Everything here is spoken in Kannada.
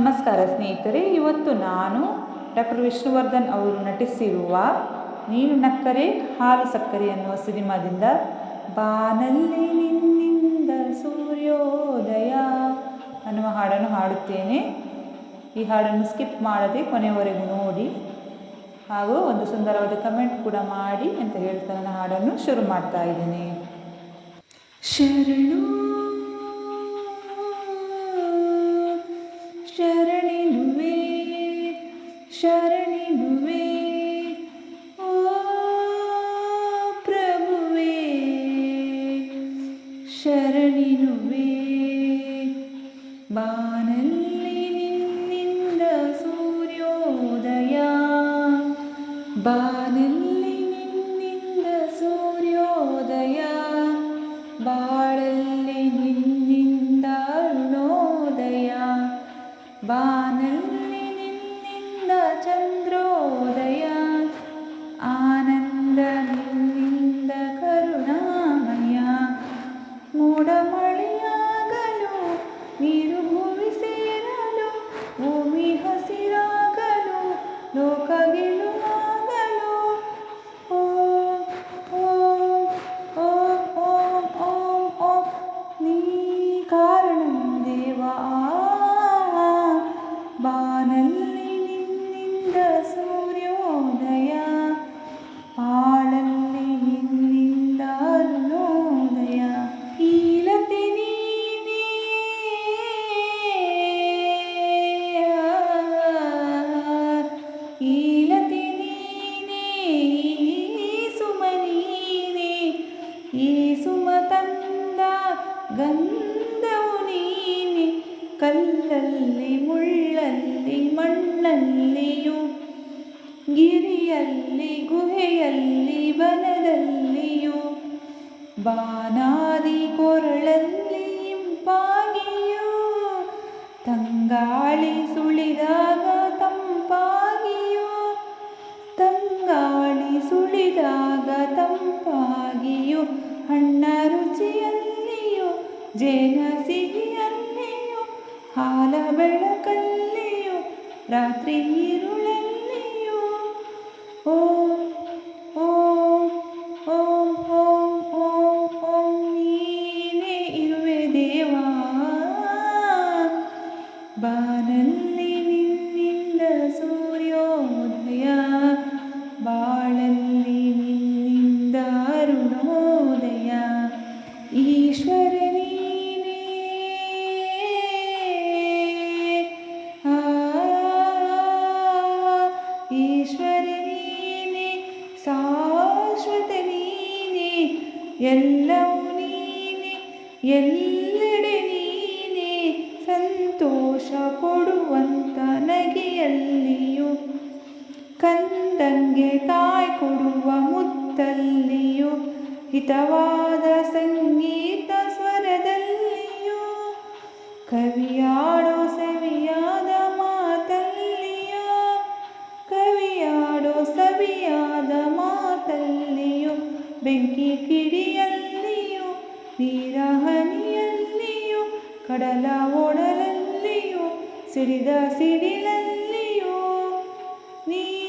ನಮಸ್ಕಾರ ಸ್ನೇಹಿತರೆ, ಇವತ್ತು ನಾನು ಡಾಕ್ಟರ್ ವಿಷ್ಣುವರ್ಧನ್ ಅವರು ನಟಿಸಿರುವ ನೀನು ನಕ್ಕರೆ, ಹಾಲು ಸಕ್ಕರೆ ಅನ್ನುವ ಸಿನಿಮಾದಿಂದ ಬಾನಲ್ಲಿ ನಿನ್ನಿಂದ ಸೂರ್ಯೋದಯ ಅನ್ನುವ ಹಾಡನ್ನು ಹಾಡುತ್ತೇನೆ. ಈ ಹಾಡನ್ನು ಸ್ಕಿಪ್ ಮಾಡದೆ ಕೊನೆಯವರೆಗೂ ನೋಡಿ. ಹಾಗೂ ಒಂದು ಸುಂದರವಾದ ಕಮೆಂಟ್ ಕೂಡ ಮಾಡಿ ಅಂತ ಹೇಳ್ತಾ ನನ್ನ ಹಾಡನ್ನು ಶುರು ಮಾಡ್ತಾ ಇದ್ದೇನೆ. ಶರಣು ಶರಣಿನುವೆ ಬಾನಲ್ಲಿ ನಿನ್ನಿಂದ ಸೂರ್ಯೋದಯ ಬಾನಲ್ಲಿ ನೀರು ಭೂಮಿ ಸೇರಲು ಭೂಮಿ ಹಸಿರಾಗಲು ಲೋಕ ಗೆಲುವಾಗಲು ಓಂ ಓಂ ಓಂ ಓಂ ಓಂ ಓಂ ನೀ ಕಾರಣಂ ದೇವಾ ಬಾನಲ್ಲಿ ನಿನ್ನಿಂದ ಸೂರ್ಯೋದಯ ಮಣ್ಣಲ್ಲಿಯೂ, ಗಿರಿಯಲ್ಲಿ, ಗುಹೆಯಲ್ಲಿ ಬನದಲ್ಲಿಯೂ ಬಾನಾದಿ ಕೊರಳಲ್ಲಿ ಇಂಪಾಗಿಯೂ, ತಂಗಾಳಿ ಸುಳಿದಾಗ ತಂಪಾಗಿಯೂ, ತಂಗಾಳಿ ಸುಳಿದಾಗ ತಂಪಾಗಿಯೂ ಹಣ್ಣ ರುಚಿಯಲ್ಲಿಯೂ ಜೇನ ಸಿಹಿಯಲ್ಲಿಯೂ ರಾತ್ರಿ ഇരുಳಲ್ಲಿಯೂ ಓಂ ಓಂ ಓಂ ಓಂ ಓಂ ಓಂ ದೇವಾ. ಬಾನಲ್ಲಿ ನಿನ್ನಿಂದ ಸೂರ್ಯೋದಯ, ಬಾಳಲ್ಲಿ ನಿನ್ನಿಂದ ಅರುಣೋದಯ. ಈಶ್ವರ ಎಲ್ಲವೂ ನೀನೆ, ಎಲ್ಲೆಡೆ ನೀನೆ, ಸಂತೋಷ ಕೊಡುವಂತ ನಗೆಯಲ್ಲಿಯೂ ಕಂದಂಗೆ ತಾಯಿ ಕೊಡುವ ಮುತ್ತಲ್ಲಿಯೂ, ಹಿತವಾದ ಸಂಗೀತ ಸ್ವರದಲ್ಲಿಯೂ, ಕವಿಯಾಡೋ ಸವಿಯಾದ ಮಾತಲ್ಲಿಯೋ, ಕವಿಯಾಡೋ ಸವಿಯಾದ ಮಾತಲ್ಲಿಯೂ ಬೆಂಕಿ ಕಿಡಿಯಲ್ಲಿಯೂ ನೀರ ಹನಿಯಲ್ಲಿಯೂ ಕಡಲ ಒಡಲಲ್ಲಿಯೂ ಸಿಡಿದ ಸಿಡಿಲಲ್ಲಿಯೂ ನೀನೇ